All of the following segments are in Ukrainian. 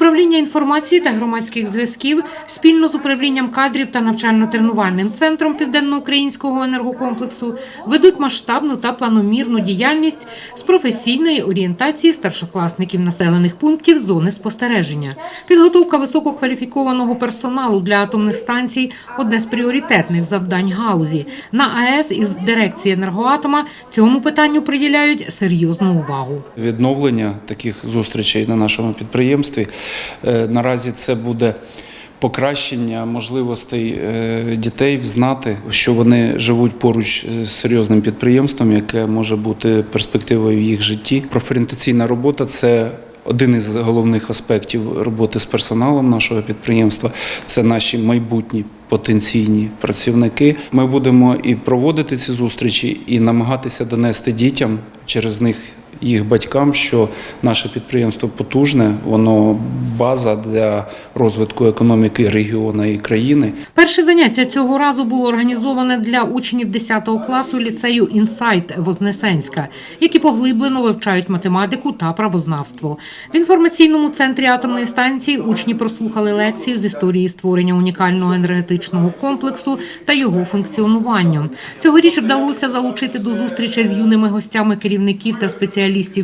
Управління інформації та громадських зв'язків спільно з управлінням кадрів та навчально-тренувальним центром південноукраїнського енергокомплексу ведуть масштабну та планомірну діяльність з професійної орієнтації старшокласників населених пунктів зони спостереження. Підготовка висококваліфікованого персоналу для атомних станцій одне з пріоритетних завдань галузі. На АЕС і в дирекції енергоатома цьому питанню приділяють серйозну увагу. відновлення таких зустрічей на нашому підприємстві. Е, Наразі це буде покращення можливостей е, дітей взнати, що вони живуть поруч з серйозним підприємством, яке може бути перспективою в їх житті. Профорієнтаційна робота це. Один із головних аспектів роботи з персоналом нашого підприємства це наші майбутні потенційні працівники. Ми будемо і проводити ці зустрічі, і намагатися донести дітям через них їх батькам, що наше підприємство потужне, воно база для розвитку економіки регіону і країни. Перше заняття цього разу було організоване для учнів 10 класу ліцею «Інсайт» Вознесенська, які поглиблено вивчають математику та правознавство. В інформаційному центрі атомної станції учні прослухали лекцію з історії створення унікального енергетичного комплексу та його функціонуванню. Цьогоріч вдалося залучити до зустрічі з юними гостями керівників та спеціалістів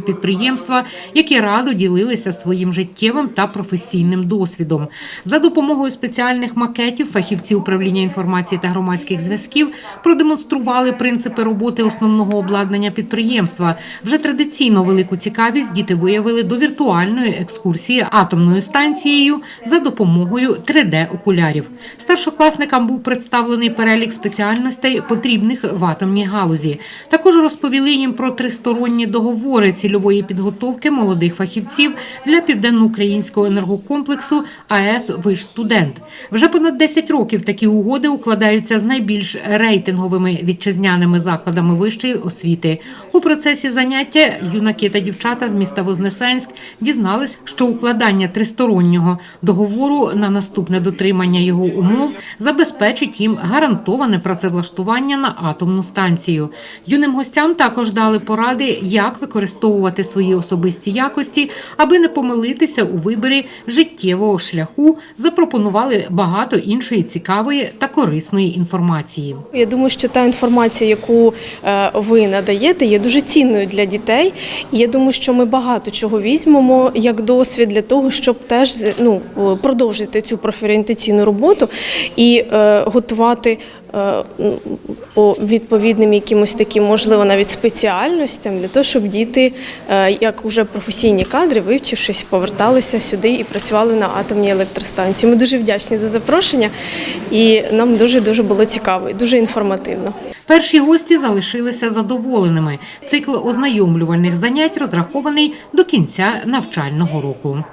підприємства, які радо ділилися своїм життєвим та професійним досвідом. За допомогою спеціальних макетів фахівці управління інформації та громадських зв'язків продемонстрували принципи роботи основного обладнання підприємства. Вже традиційно велику цікавість діти виявили до віртуальної екскурсії атомною станцією за допомогою 3D-окулярів. Старшокласникам був представлений перелік спеціальностей, потрібних в атомній галузі. Також розповіли їм про тристоронні договори цільової підготовки молодих фахівців для південноукраїнського енергокомплексу АЕС «Вишстудент». Вже понад 10 років такі угоди укладаються з найбільш рейтинговими вітчизняними закладами вищої освіти. У процесі заняття юнаки та дівчата з міста Вознесенськ дізнались, що укладання тристороннього договору на наступне дотримання його умов забезпечить їм гарантоване працевлаштування на атомну станцію. Юним гостям також дали поради, як використовувати свої особисті якості, аби не помилитися у виборі життєвого шляху. Запропонували багато іншої цікавої та корисної інформації. Я думаю, що та інформація, яку е, ви надаєте, є дуже цінною для дітей. Я думаю, що ми багато чого візьмемо як досвід для того, щоб теж ну, продовжити цю профорієнтаційну роботу і е, готувати. Е, По відповідним якимось таким, можливо, навіть спеціальностям для того, щоб діти, е, як уже професійні кадри, вивчившись, поверталися сюди і працювали на атомній електростанції. Ми дуже вдячні за запрошення, і нам дуже дуже було цікаво і дуже інформативно. Перші гості залишилися задоволеними. Цикл ознайомлювальних занять розрахований до кінця навчального року.